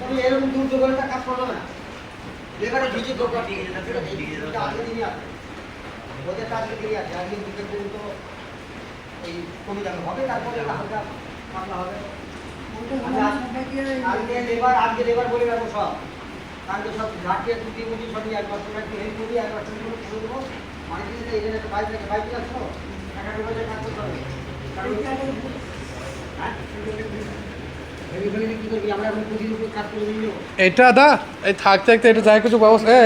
তুমি এরকম দূর দোকানটা কাজ করো না এবারে ভিজিট দোকান ঠিক আছে আজকে দিনই আছে ওদের কাজকে দিয়ে আছে আজকে দুটো পর্যন্ত এই কমে যাবে। হবে তারপরে হালকা পাতলা হবে। আজকে লেবার আজকে লেবার বলে সব। কালকে সব মুটি সবই একবার একটু হেল্প করবি একবার করে করে দেবো। মানে কি এই জন্য বাইক থেকে বাইক টাকা। কাজ করতে হবে এটা দা এই থাকতে থাকতে এটা যাই কিছু ব্যবস্থা এ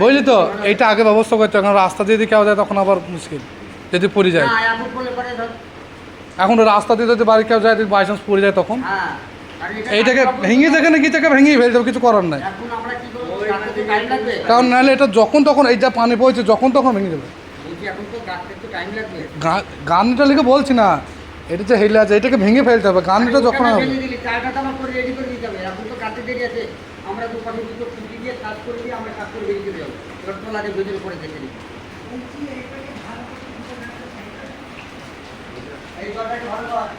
বুঝলি তো এইটা আগে ব্যবস্থা করতে কারণ রাস্তা দিয়ে কেউ যায় তখন আবার মুশকিল যদি পড়ে যায়। না এখন রাস্তা দিয়ে যদি বাড়ি কেউ যায় যদি বাই চান্স পড়ে যায় তখন। হ্যাঁ এটা এইটাকে ভেঙে যেখানে কি থেকে ভেঙেই ফেলতে হবে কিছু করার নাই। কারণ নাহলে এটা যখন তখন এই যা পানি পড়ছে যখন তখন ভেঙে যাবে। গানটা লিখে বলছি না এটা যে হেলে আছে এটাকে ভেঙে ফেলতে হবে গানটা যখন হবে। তো আমার করে রেডি করে দিতে হবে এখন তো কাজে দেরি আছে। আমরা দু পাশে দুটো খুঁটি দিয়ে কাজ করে দিয়ে আমরা কাজ করে বেরিয়ে যাব। এবার তোলাকে ভেতরে করে দেখে দিই এই একটু ভালো আছে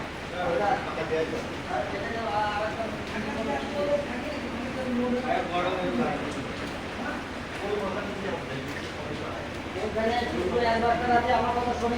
আমার কথা শুনে